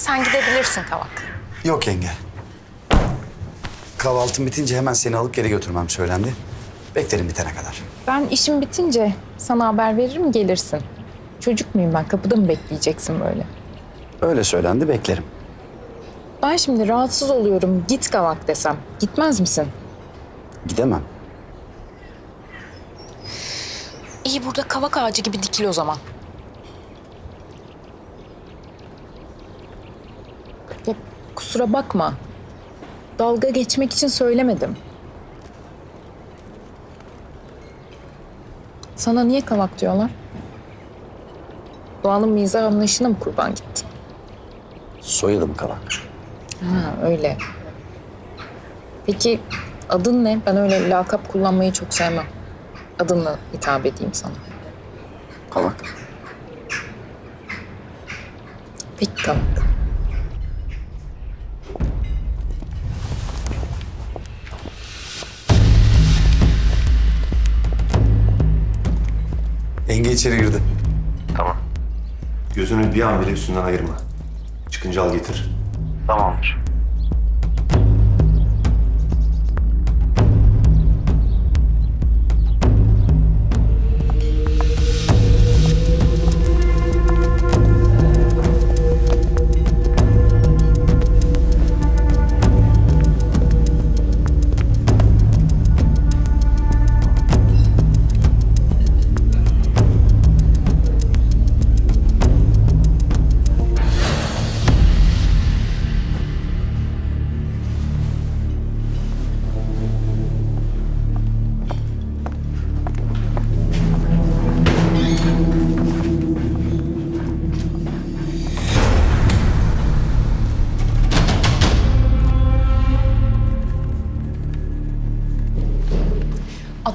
sen gidebilirsin Kavak. Yok yenge. Kahvaltım bitince hemen seni alıp geri götürmem söylendi. Beklerim bitene kadar. Ben işim bitince sana haber veririm gelirsin. Çocuk muyum ben? Kapıda mı bekleyeceksin böyle? Öyle söylendi beklerim. Ben şimdi rahatsız oluyorum. Git Kavak desem. Gitmez misin? Gidemem. İyi burada kavak ağacı gibi dikil o zaman. Ya kusura bakma. Dalga geçmek için söylemedim. Sana niye kavak diyorlar? Doğanın mizah anlayışına mı kurban gittin? Soyadım Kavak. Ha öyle. Peki adın ne? Ben öyle lakap kullanmayı çok sevmem. Adınla hitap edeyim sana. Kavak. Peki kavak. Yenge içeri girdi. Tamam. Gözünü bir an bile üstünden ayırma. Çıkınca al getir. Tamamdır.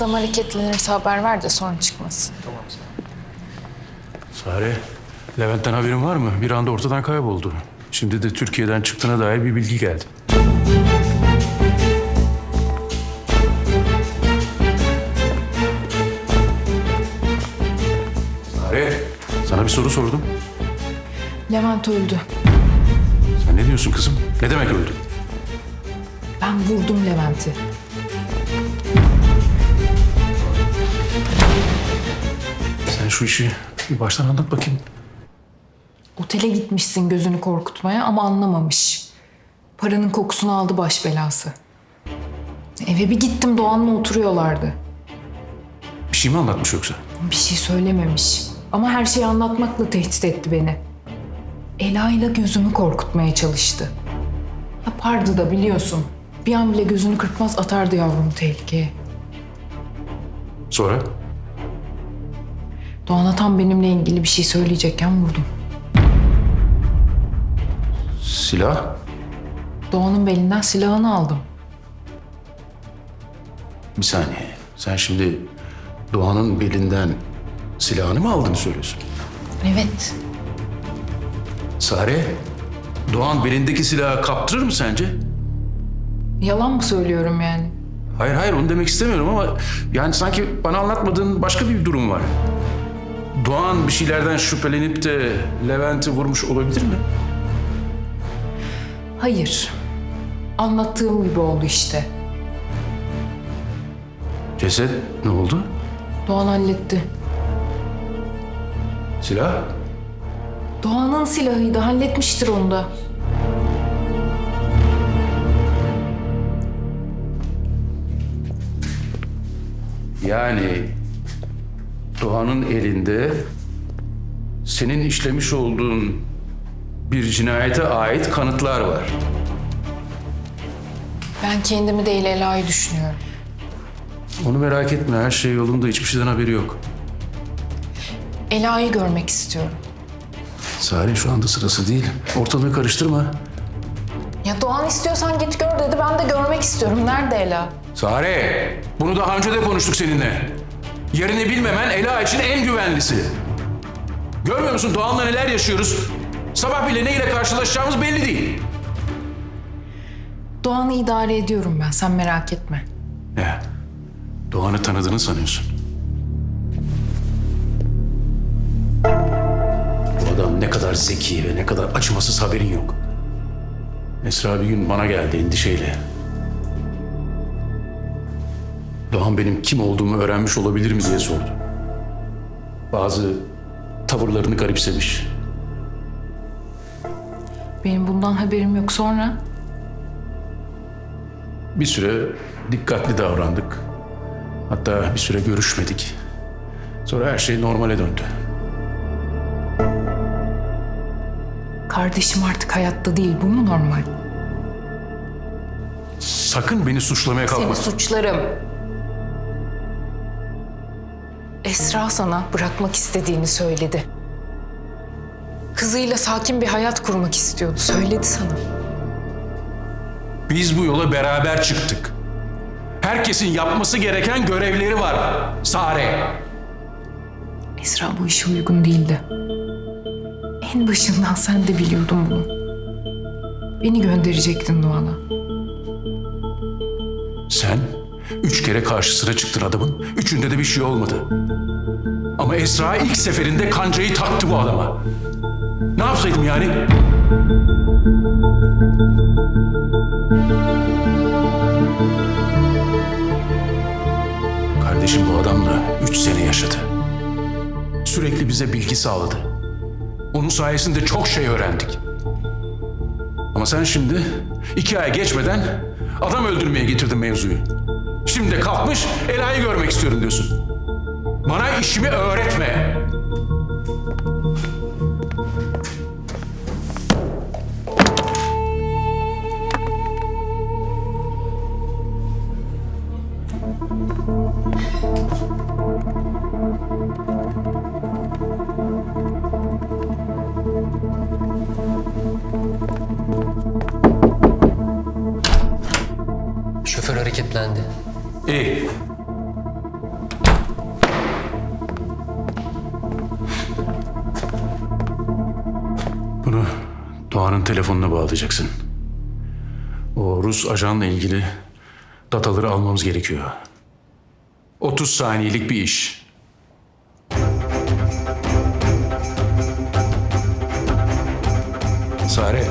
Adam hareketlenirse haber ver de sorun çıkmasın. Sare, Levent'ten haberin var mı? Bir anda ortadan kayboldu. Şimdi de Türkiye'den çıktığına dair bir bilgi geldi. Sare, sana bir soru sordum. Levent öldü. Sen ne diyorsun kızım? Ne demek öldü? Ben vurdum Levent'i. Şu işi bir baştan anlat bakayım. Otele gitmişsin gözünü korkutmaya ama anlamamış. Paranın kokusunu aldı baş belası. Eve bir gittim Doğan'la oturuyorlardı. Bir şey mi anlatmış yoksa? Bir şey söylememiş. Ama her şeyi anlatmakla tehdit etti beni. Ela ile gözümü korkutmaya çalıştı. Yapardı da biliyorsun. Bir an bile gözünü kırpmaz atardı yavrumu tehlikeye. Sonra? Doğan'a tam benimle ilgili bir şey söyleyecekken vurdum. Silah? Doğan'ın belinden silahını aldım. Bir saniye. Sen şimdi Doğan'ın belinden silahını mı aldığını söylüyorsun? Evet. Sare, Doğan belindeki silahı kaptırır mı sence? Yalan mı söylüyorum yani? Hayır hayır onu demek istemiyorum ama yani sanki bana anlatmadığın başka bir durum var. Doğan bir şeylerden şüphelenip de Levent'i vurmuş olabilir mi? Hayır. Anlattığım gibi oldu işte. Ceset ne oldu? Doğan halletti. Silah? Doğan'ın silahıydı. Halletmiştir onu da. Yani Doğan'ın elinde senin işlemiş olduğun bir cinayete ait kanıtlar var. Ben kendimi değil Ela'yı düşünüyorum. Onu merak etme her şey yolunda hiçbir şeyden haberi yok. Ela'yı görmek istiyorum. Sare şu anda sırası değil. Ortalığı karıştırma. Ya Doğan istiyorsan git gör dedi. Ben de görmek istiyorum. Nerede Ela? Sare, bunu daha önce de konuştuk seninle. Yerini bilmemen Ela için en güvenlisi. Görmüyor musun Doğan'la neler yaşıyoruz? Sabah bile ne ile karşılaşacağımız belli değil. Doğan'ı idare ediyorum ben. Sen merak etme. Ne? Doğan'ı tanıdığını sanıyorsun. Bu adam ne kadar zeki ve ne kadar acımasız haberin yok. Esra bir gün bana geldi endişeyle. Doğan benim kim olduğumu öğrenmiş olabilir mi diye sordu. Bazı tavırlarını garipsemiş. Benim bundan haberim yok sonra. Bir süre dikkatli davrandık. Hatta bir süre görüşmedik. Sonra her şey normale döndü. Kardeşim artık hayatta değil. Bu mu normal? Sakın beni suçlamaya kalkma. Seni suçlarım. Esra sana bırakmak istediğini söyledi. Kızıyla sakin bir hayat kurmak istiyordu. Söyledi sana. Biz bu yola beraber çıktık. Herkesin yapması gereken görevleri var. Sare. Esra bu işe uygun değildi. En başından sen de biliyordun bunu. Beni gönderecektin Doğan'a. Sen üç kere karşısına çıktın adamın. Üçünde de bir şey olmadı. Ama Esra ilk seferinde kancayı taktı bu adama. Ne yapsaydım yani? Kardeşim bu adamla üç sene yaşadı. Sürekli bize bilgi sağladı. Onun sayesinde çok şey öğrendik. Ama sen şimdi iki ay geçmeden adam öldürmeye getirdin mevzuyu. Şimdi de kalkmış Ela'yı görmek istiyorum diyorsun. Bana işimi öğretme. İyi. Bunu Doğan'ın telefonuna bağlayacaksın. O Rus ajanla ilgili dataları almamız gerekiyor. 30 saniyelik bir iş. Sare,